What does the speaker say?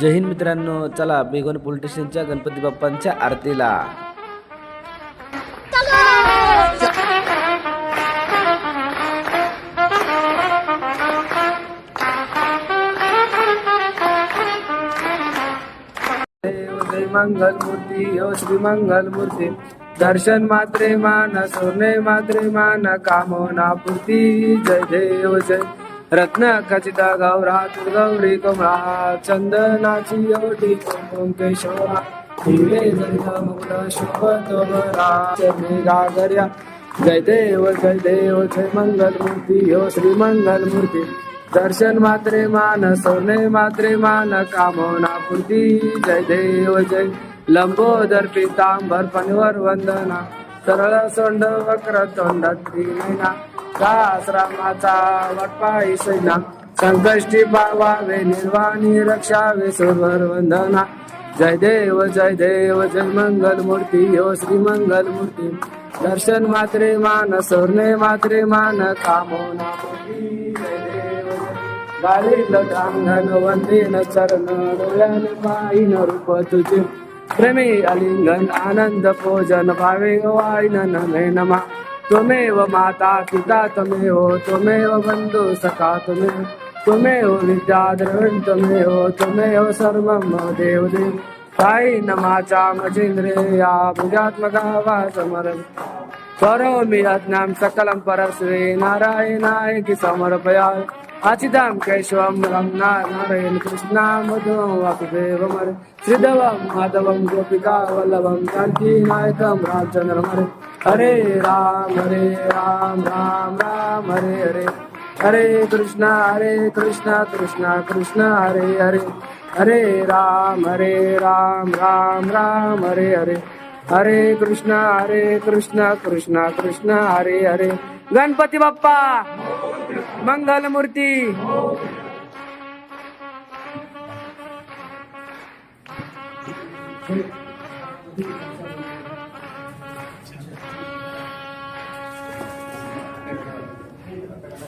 जय हिंद मित्रांनो चला बेगोन पोलीस स्टेशनच्या गणपती बाप्पांच्या आरतीला. देव जय मंगल मूर्ती हो श्री मंगल मूर्ती दर्शन मात्रे मान सोने मात्रे मान कामोना पूर्ती. जय देव जय रत्न खचिता गौरा गौरी कमळा चंदनाची ओटी कुंकुम केशवरा हिरे जय मुकुट शोभत चरणी गागर्या जय देव जय देव जय मंगल मूर्ती हो श्री मंगल मूर्ती दर्शन मात्रे मान सोने मात्रे मान कामोना पूर्ती. जय देव जय लंबोदर पितांबर पनवर वंदना. सरळ सोंड वक्र तोंड त्रिनयना सहस्रामाचा वटपाई सैना संकष्टी पावावे निर्वाणी रक्षावे सर्वर वंदना जय देव जय देव जय मंगल मूर्ती यो श्री मंगल मूर्ती. दर्शन मात्रे मान स्वर्णे मात्रे मान कामना पूर्ती वंदेन चरण डोळ्यान पाहिन रूप तुझे. प्रेमी अलिंगन आनंद भोजन भावे वाईन नमे नमा. त्वमेव माता पिता त्वमेव त्वमेव बंधु सखा त्वमेव त्वमेव विद्या द्रविण त्वमेव त्वमेव सर्वं देव देव साई नमाचा या भुजात्मका वा समरन। करोमि यज्ञं सकलं परस्वे नारायणाय कि समर्पयामि। अचितां केशवं रमणा नारायण कृष्णा मधुवं वासुदेवमरे। श्रीधवं माधवं गोपिका वल्लभं शान्तिनायकं रामचन्द्रमरे हरे राम हरे राम राम राम हरे हरे। हरे कृष्णा हरे कृष्णा कृष्णा कृष्णा हरे हरे। हरे राम हरे राम राम राम हरे हरे। हरे कृष्णा हरे कृष्णा कृष्णा कृष्णा हरे हरे। गणपती बाप्पा मंगल मूर्ती।